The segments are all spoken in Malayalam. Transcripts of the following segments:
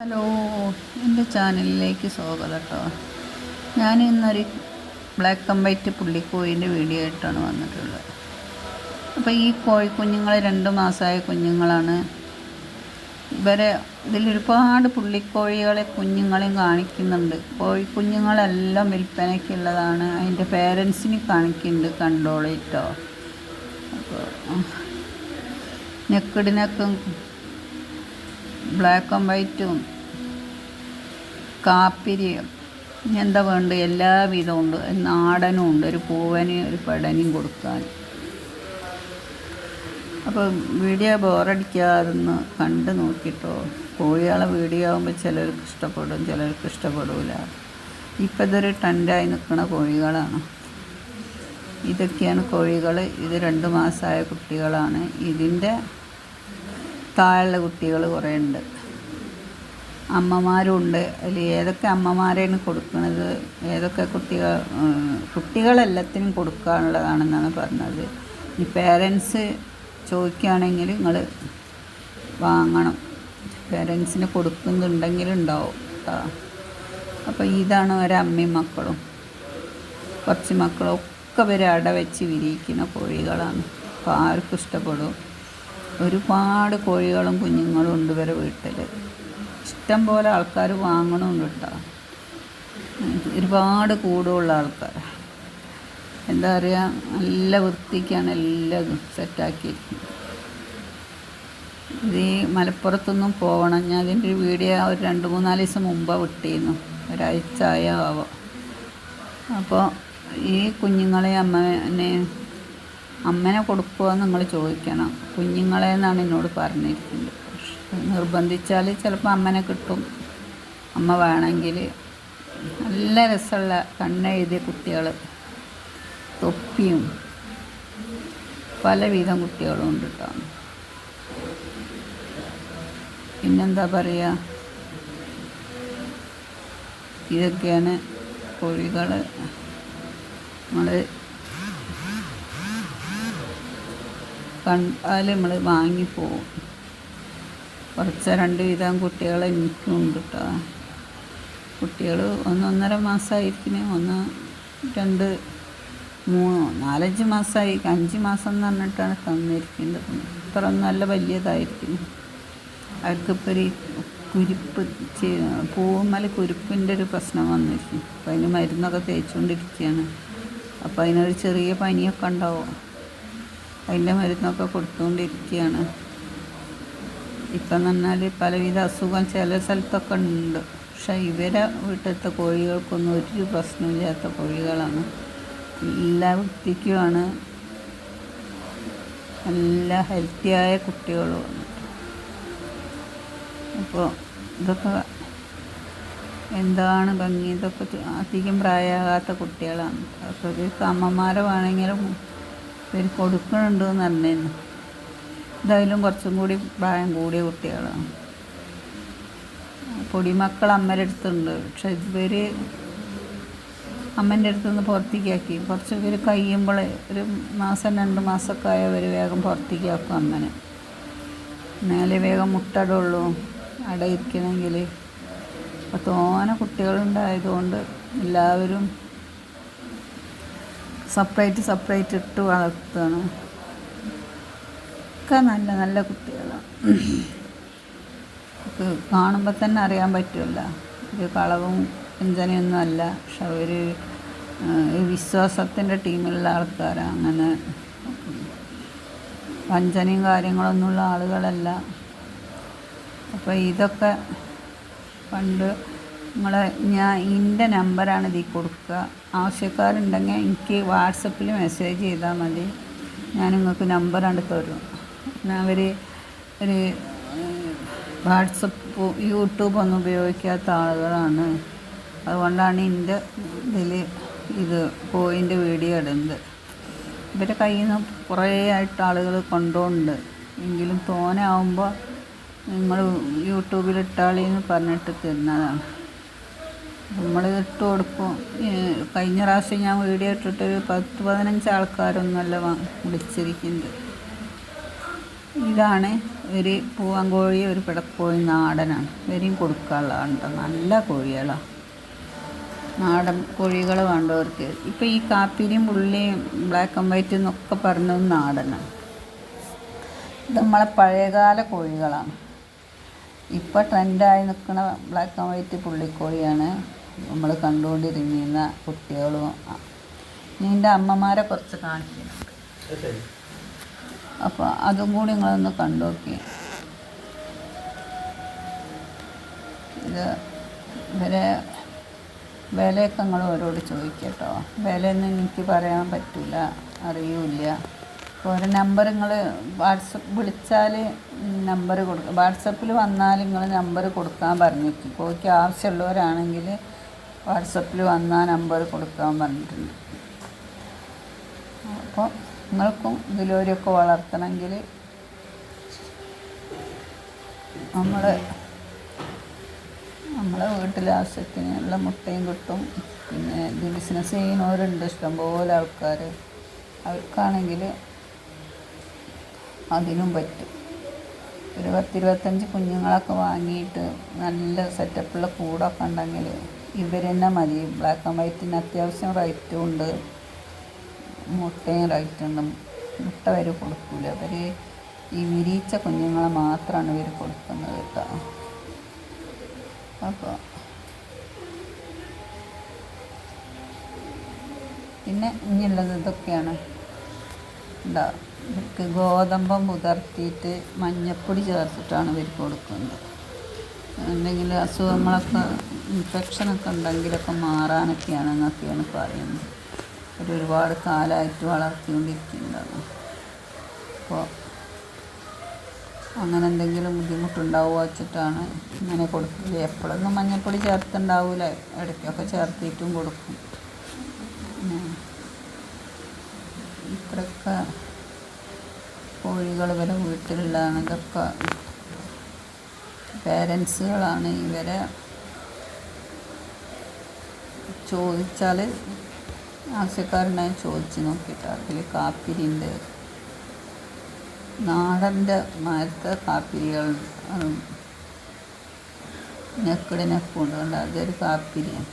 ഹലോ എന്റെ ചാനലിലേക്ക് സ്വാഗതം കേട്ടോ. ഞാൻ ഇന്നൊരു ബ്ലാക്ക് ആൻഡ് വൈറ്റ് പുള്ളിക്കോയിന്റെ വീഡിയോ ആയിട്ടാണ് വന്നിട്ടുള്ളത്. അപ്പോൾ ഈ കോഴിക്കുഞ്ഞുങ്ങൾ രണ്ട് മാസമായ കുഞ്ഞുങ്ങളാണ്. ഇവരെ ഇതിലൊരുപാട് പുള്ളിക്കോഴികളെ കുഞ്ഞുങ്ങളെയും കാണിക്കുന്നുണ്ട്. കോഴിക്കുഞ്ഞുങ്ങളെല്ലാം വിൽപ്പനയ്ക്കുള്ളതാണ് അതിന്റെ പേരൻസിന് കാണിക്കുന്നുണ്ട് കണ്ടോളിട്ടോ അപ്പോൾ നെക്കിടിനൊക്കെ ബ്ലാക്ക് ആൻഡ് വൈറ്റും കാപ്പിരിയും എന്താ വേണ്ട എല്ലാ വിധവും ഉണ്ട് നാടനും ഉണ്ട് ഒരു പൂവന് ഒരു പടനും കൊടുക്കാൻ. അപ്പോൾ വീഡിയോ ബോറടിക്കാതെന്ന് കണ്ട് നോക്കിട്ടോ? കോഴികളെ വീഡിയോ ആകുമ്പോൾ ചിലർക്ക് ഇഷ്ടപ്പെടും ചിലർക്ക് ഇഷ്ടപ്പെടില്ല ഇപ്പം ഇതൊരു ട്രെൻഡായി നിൽക്കുന്ന കോഴികളാണ്. ഇതൊക്കെയാണ് കോഴികൾ ഇത് രണ്ട് മാസമായ കുട്ടികളാണ്. ഇതിന്റെ താഴെയുള്ള കുട്ടികൾ കുറേ ഉണ്ട്. അമ്മമാരുണ്ട് അതിൽ ഏതൊക്കെ അമ്മമാരെയാണ് കൊടുക്കുന്നത് ഏതൊക്കെ കുട്ടികൾ കുട്ടികളെല്ലാത്തിനും കൊടുക്കാനുള്ളതാണെന്നാണ് പറഞ്ഞത്. ഇനി പേരൻസ് ചോദിക്കുകയാണെങ്കിൽ നിങ്ങൾ വാങ്ങണം. പേരൻസിന് കൊടുക്കുന്നുണ്ടെങ്കിൽ ഉണ്ടാവും അപ്പോൾ ഇതാണ് ഒരമ്മയും മക്കളും. കുറച്ച് മക്കളൊക്കെ ഇവർ അട വെച്ച് വിരിയിക്കുന്ന കോഴികളാണ്. അപ്പോൾ ആർക്കും ഇഷ്ടപ്പെടും. ഒരുപാട് കോഴികളും കുഞ്ഞുങ്ങളും ഉണ്ട് ഇവരെ വീട്ടിൽ ഇഷ്ടം പോലെ ആൾക്കാർ വാങ്ങണമുണ്ട് കേട്ടോ. ഒരുപാട് കൂടുള്ള ആൾക്കാർ എന്താ പറയുക നല്ല വൃത്തിക്കാണ് എല്ലാം സെറ്റാക്കിയിരിക്കുന്നത് ഇത് ഈ മലപ്പുറത്തൊന്നും പോകണം ഞാൻ അതിന്റെ ഒരു വീഡിയോ ഒരു രണ്ട് മൂന്നാൽ ദിവസം മുമ്പാണ് വിട്ടിരുന്നു ഒരാഴ്ച ആയ ആവോ. അപ്പോൾ ഈ കുഞ്ഞുങ്ങളെ അമ്മനെ അമ്മനെ കൊടുക്കുമോ നിങ്ങൾ ചോദിക്കണം. കുഞ്ഞുങ്ങളെ എന്നാണ് എന്നോട് പറഞ്ഞിരിക്കുന്നത്. നിർബന്ധിച്ചാൽ ചിലപ്പോൾ അമ്മനെ കിട്ടും. അമ്മ വേണമെങ്കിൽ നല്ല രസമുള്ള കണ്ണെഴുതിയ കുട്ടികൾ തൊപ്പിയും പലവിധം കുട്ടികളും ഉണ്ട് കേട്ടോ പിന്നെന്താ പറയുക ഇതൊക്കെയാണ് കോഴികൾ നമ്മൾ കണ്ടാൽ നമ്മൾ വാങ്ങിപ്പോവും കുറച്ച് രണ്ട് വീതം കുട്ടികൾ എനിക്കും ഉണ്ട് കേട്ടോ കുട്ടികൾ ഒന്നൊന്നര മാസമായിരിക്കണേ ഒന്ന് രണ്ട് മൂന്നോ നാലഞ്ച് മാസമായി അഞ്ച് മാസം എന്ന് പറഞ്ഞിട്ടാണ് തന്നിരിക്കുന്നത്. ഇത്ര നല്ല വലിയതായിരിക്കുന്നു. അവർക്കിപ്പോൾ ഒരു കുരുപ്പ് പൂവമ്മൽ കുരുപ്പിന്റെ ഒരു പ്രശ്നം വന്നിരിക്കും അപ്പോൾ അതിന് മരുന്നൊക്കെ തേച്ചുകൊണ്ടിരിക്കുകയാണ്. അപ്പോൾ അതിനൊരു ചെറിയ പനിയൊക്കെ ഉണ്ടാവും. അതിന്റെ മരുന്നൊക്കെ കൊടുത്തുകൊണ്ടിരിക്കുകയാണ്. ഇപ്പം പറഞ്ഞാൽ പലവിധ അസുഖം ചില സ്ഥലത്തൊക്കെ ഉണ്ട്. പക്ഷേ ഇവരെ വീട്ടിലത്തെ കോഴികൾക്കൊന്നും ഒരു പ്രശ്നമില്ലാത്ത കോഴികളാണ്. എല്ലാ വൃത്തിക്കുമാണ്. നല്ല ഹെൽത്തിയായ കുട്ടികളുമാണ് അപ്പോൾ ഇതൊക്കെ എന്താണ് ഭംഗി? ഇതൊക്കെ അധികം പ്രായമാകാത്ത കുട്ടികളാണ്. അപ്പോൾ ഇവർക്ക് അമ്മമാരെ വേണമെങ്കിലും ഇവർ കൊടുക്കുന്നുണ്ട് എന്ന് പറഞ്ഞിരുന്നു ഇതായാലും കുറച്ചും കൂടി പ്രായം കൂടിയ കുട്ടികളാണ്. പൊടിമക്കൾ അമ്മയുടെ അടുത്തുണ്ട്. പക്ഷെ ഇവർ അമ്മന്റെ അടുത്ത് നിന്ന് പുറത്തേക്കാക്കി കുറച്ച് ഇവർ കഴിയുമ്പോൾ ഒരു മാസം രണ്ട് മാസമൊക്കെ ആയവർ വേഗം പുറത്തേക്ക് ആക്കും അമ്മനെ. എന്നാലേ വേഗം മുട്ടടുള്ളൂ. അടയിരിക്കണമെങ്കിൽ അപ്പോൾ തോനെ കുട്ടികളുണ്ടായതുകൊണ്ട് എല്ലാവരും സെപ്പറേറ്റ് സെപ്പറേറ്റ് ഇട്ട് വളർത്തുകയാണ്. ഒക്കെ നല്ല നല്ല കുട്ടികളാണ് കാണുമ്പോൾ തന്നെ അറിയാൻ പറ്റുമല്ല. ഒരു കളവും വഞ്ചനയൊന്നും അല്ല. പക്ഷെ അവർ വിശ്വാസത്തിന്റെ ടീമിലുള്ള ആൾക്കാരാണ് അങ്ങനെ വഞ്ചനയും കാര്യങ്ങളൊന്നുമുള്ള ആളുകളല്ല. അപ്പോൾ ഇതൊക്കെ പണ്ട് നിങ്ങളെ ഞാൻ എന്റെ നമ്പറാണ് ഇതിൽ കൊടുക്കുക. ആവശ്യക്കാരുണ്ടെങ്കിൽ എനിക്ക് വാട്സപ്പിൽ മെസ്സേജ് ചെയ്താൽ മതി. ഞാൻ നിങ്ങൾക്ക് നമ്പർ കണ്ട് തരും. അവർ ഒരു വാട്സപ്പ് യൂട്യൂബ് ഒന്നും ഉപയോഗിക്കാത്ത ആളുകളാണ്. അതുകൊണ്ടാണ് എന്റെ ഇതിൽ ഇത് പോയിന്റെ വീഡിയോ ഇടുന്നത് ഇവരെ കയ്യിൽ നിന്ന് കുറേ ആയിട്ട് ആളുകൾ കൊണ്ടുപോകുന്നുണ്ട് എങ്കിലും തോനെ ആവുമ്പോൾ നിങ്ങൾ യൂട്യൂബിൽ ഇട്ടാളിന്ന് പറഞ്ഞിട്ട് തരുന്നതാണ്. നമ്മൾ ഇട്ട് കൊടുക്കും. കഴിഞ്ഞ പ്രാവശ്യം ഞാൻ വീഡിയോ ഇട്ടിട്ട് ഒരു പത്ത് പതിനഞ്ച് ആൾക്കാരൊന്നുമല്ല വിളിച്ചിരിക്കുന്നത്. ഇതാണ് ഒരു പൂവാങ്കോഴി ഒരു പിടക്കോഴി നാടനാണ്. ഇവരെയും കൊടുക്കാനുള്ളതാണ് കേട്ടോ നല്ല കോഴികളാണ് നാടൻ കോഴികൾ വേണ്ടവർക്ക്. ഇപ്പോൾ ഈ കാപ്പിരിയും പുള്ളിയും ബ്ലാക്ക് ആൻഡ് വൈറ്റ് എന്നൊക്കെ പറഞ്ഞത് നാടനാണ്. ഇത് നമ്മളെ പഴയകാല കോഴികളാണ്. ഇപ്പോൾ ട്രെൻഡായി നിൽക്കുന്ന ബ്ലാക്ക് ആൻഡ് വൈറ്റ് പുള്ളിക്കോഴിയാണ്. നമ്മൾ കണ്ടുകൊണ്ടിരിക്കുന്ന കുട്ടികളും നിന്റെ അമ്മമാരെ കുറച്ച് കാണിക്കുന്നുണ്ട്. അപ്പോൾ അതും കൂടി നിങ്ങളൊന്ന് കണ്ടു നോക്കി ഇത് ഇവരെ വിലയൊക്കെ നിങ്ങൾ അവരോട് ചോദിക്കട്ടോ. വിലയൊന്നും എനിക്ക് പറയാൻ പറ്റില്ല അറിയൂല അപ്പോൾ ഒരു നമ്പർ നിങ്ങൾ വാട്സപ്പ് വിളിച്ചാൽ നമ്പർ കൊടുക്കുക വാട്സപ്പിൽ വന്നാൽ നിങ്ങൾ നമ്പർ കൊടുക്കാൻ പറഞ്ഞിരിക്കും കോഴിക്ക് ആവശ്യമുള്ളവരാണെങ്കിൽ വാട്സപ്പിൽ വന്നാൽ നമ്പർ കൊടുക്കാൻ പറഞ്ഞിട്ടുണ്ട്. അപ്പോൾ നിങ്ങൾക്കും ഇതിലൊരൊക്കെ വളർത്തണമെങ്കിൽ നമ്മൾ നമ്മളെ വീട്ടിലെ ആവശ്യത്തിനുള്ള മുട്ടയും കിട്ടും. പിന്നെ ഇത് ബിസിനസ് ചെയ്യുന്നവരുണ്ട്. ഇഷ്ടംപോലെ ആൾക്കാർ അവർക്കാണെങ്കിൽ അതിനും പറ്റും. ഒരു പത്തിരുപത്തഞ്ച് കുഞ്ഞുങ്ങളൊക്കെ വാങ്ങിയിട്ട് നല്ല സെറ്റപ്പുള്ള കൂടൊക്കെ ഉണ്ടെങ്കിൽ ഇവർ തന്നെ മതി? ബ്ലാക്ക് ആൻഡ് വൈറ്റിന് അത്യാവശ്യം റൈറ്റും ഉണ്ട്. മുട്ടയും റൈറ്റുണ്ട് മുട്ട വരെ കൊടുക്കില്ല അവർ ഈ വിരിയിച്ച കുഞ്ഞുങ്ങളെ മാത്രമാണ് ഇവർ കൊടുക്കുന്നത് കേട്ടോ. അപ്പോൾ പിന്നെ ഇനിയുള്ളത് ഇതൊക്കെയാണ്. എന്താ ഇവർക്ക് ഗോതമ്പം പുതർത്തിയിട്ട് മഞ്ഞപ്പൊടി ചേർത്തിട്ടാണ് ഇവർ കൊടുക്കുന്നത്. എന്തെങ്കിലും അസുഖങ്ങളൊക്കെ ഇൻഫെക്ഷനൊക്കെ ഉണ്ടെങ്കിലൊക്കെ മാറാനൊക്കെയാണ് എന്നൊക്കെയാണ് പറയുന്നത്. ഒരു ഒരുപാട് കാലമായിട്ട് വളർത്തിക്കൊണ്ടിരിക്കുന്നുണ്ടാകും അപ്പോൾ അങ്ങനെ എന്തെങ്കിലും ബുദ്ധിമുട്ടുണ്ടാവുക വെച്ചിട്ടാണ് ഇങ്ങനെ കൊടുക്കുക എപ്പോഴൊന്നും മഞ്ഞൾപ്പൊടി ചേർത്തുണ്ടാവില്ല ഇടയ്ക്കൊക്കെ ചേർത്തിട്ടും കൊടുക്കും. ഇത്രയൊക്കെ കോഴികൾ വരെ വീട്ടിലുള്ളതാണ്. ഇതൊക്കെ പേരൻസുകളാണ് ഇവരെ ചോദിച്ചാൽ ആവശ്യക്കാരനായി ചോദിച്ച് നോക്കിയിട്ട് അതിൽ കാപ്പിരിയുണ്ട് നാടന്റെ മരത്തെ കാപ്പിരികൾ നെക്കിട് നെക്കുണ്ട് കൊണ്ട്? അതൊരു കാപ്പിരിയാണ്.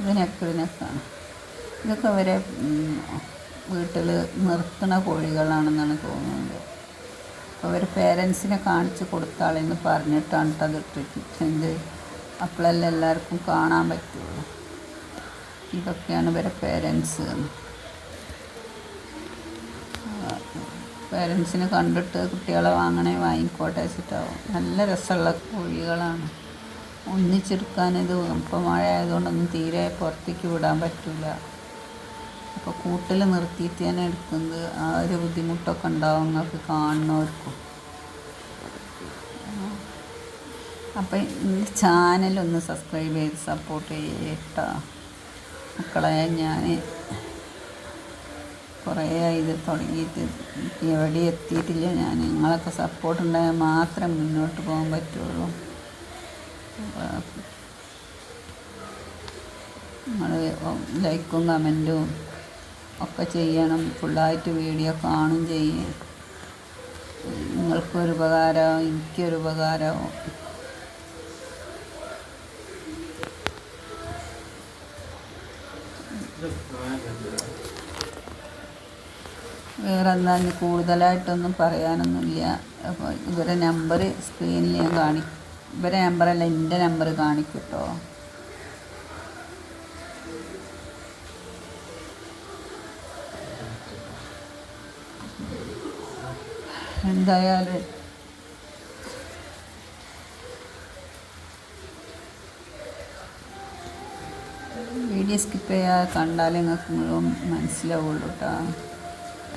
ഇത് നെക്കിട് നെക്കാണ് ഇതൊക്കെ അവരെ വീട്ടിൽ നിർത്തുന്ന കോഴികളാണെന്നാണ് തോന്നുന്നത്. അവർ പേരൻസിനെ കാണിച്ച് കൊടുത്താളെന്ന് പറഞ്ഞിട്ടാണ് അത് ഇട്ടിട്ട് അപ്പോഴല്ലേ എല്ലാവർക്കും കാണാൻ പറ്റുള്ളൂ. ഇതൊക്കെയാണ് ഇവരെ പേരൻസ് പേരൻസിനെ കണ്ടിട്ട് കുട്ടികളെ വാങ്ങണേ വാങ്ങിക്കോട്ടെ വെച്ചിട്ടാവും. നല്ല രസമുള്ള കോഴികളാണ്. ഒന്നിച്ചെടുക്കാനത് ഇപ്പം മഴ ആയതുകൊണ്ടൊന്നും തീരെ പുറത്തേക്ക് വിടാൻ പറ്റില്ല അപ്പോൾ കൂട്ടിൽ നിർത്തിയിട്ട് തന്നെ എടുക്കുന്നത് ആ ഒരു ബുദ്ധിമുട്ടൊക്കെ ഉണ്ടാവും നിങ്ങൾക്ക് കാണുന്നവർക്കും. അപ്പം ഈ ചാനലൊന്ന് സബ്സ്ക്രൈബ് ചെയ്ത് സപ്പോർട്ട് ചെയ്യട്ടോ മക്കളെ ഞാൻ കുറേ ഇത് തുടങ്ങിയിട്ട് എവിടെ എത്തിയിട്ടില്ല ഞാൻ. നിങ്ങളൊക്കെ സപ്പോർട്ട് ഉണ്ടായാൽ മാത്രം മുന്നോട്ട് പോകാൻ പറ്റുള്ളൂ. നിങ്ങൾ ലൈക്കും കമന്റും ഒക്കെ ചെയ്യണം. ഫുള്ളായിട്ട് വീഡിയോ കാണും ചെയ്യും. നിങ്ങൾക്കൊരു ഉപകാരമാവും എനിക്കൊരു ഉപകാരമാവും വേറെ എന്താ കൂടുതലായിട്ടൊന്നും പറയാനൊന്നുമില്ല. അപ്പോൾ ഇവരെ നമ്പർ സ്ക്രീനിൽ ഞാൻ കാണി ഇവരെ നമ്പറല്ല എന്റെ നമ്പർ കാണിക്കും കേട്ടോ എന്തായാലും. വീഡിയോ സ്കിപ്പ് ചെയ്യാതെ കണ്ടാലേ നിങ്ങൾക്ക് മുഴുവൻ മനസ്സിലാവുള്ളൂ കേട്ടോ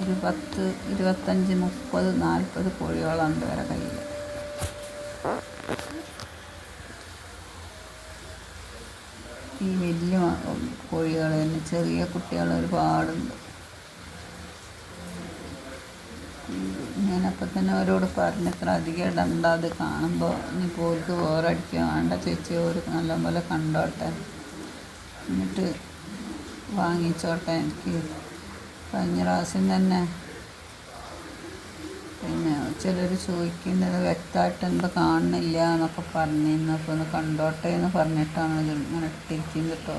ഒരു പത്ത് ഇരുപത്തഞ്ച് മുപ്പത് നാൽപ്പത് കോഴികളുണ്ട് വേറെ കയ്യിൽ. ഈ വലിയ കോഴികൾ തന്നെ ചെറിയ കുട്ടികൾ ഒരുപാടുണ്ട്. ഞാനപ്പോൾ തന്നെ അവരോട് പറഞ്ഞത്ര അധികം ഇടണ്ട അത് കാണുമ്പോൾ ഇനി പോർക്ക് ബോറടിക്കുക വേണ്ട ചേച്ചി ഒരു നല്ലപോലെ കണ്ടോട്ടെ. എന്നിട്ട് വാങ്ങിച്ചോട്ടെ എനിക്ക്. കഴിഞ്ഞ പ്രാവശ്യം തന്നെ പിന്നെ ചിലർ ചോദിക്കുന്നത് വ്യക്തമായിട്ട് എന്താ കാണുന്നില്ല എന്നൊക്കെ പറഞ്ഞിരുന്നു. അപ്പോൾ ഒന്ന് കണ്ടോട്ടെ എന്ന് പറഞ്ഞിട്ടാണ് ഇത് ഇങ്ങനെ ഇട്ടിരിക്കുന്നത് കേട്ടോ.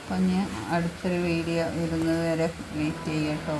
അപ്പം ഞാൻ അടുത്തൊരു വീഡിയോ വരുന്നത് വരെ വെയിറ്റ് ചെയ്യട്ടോ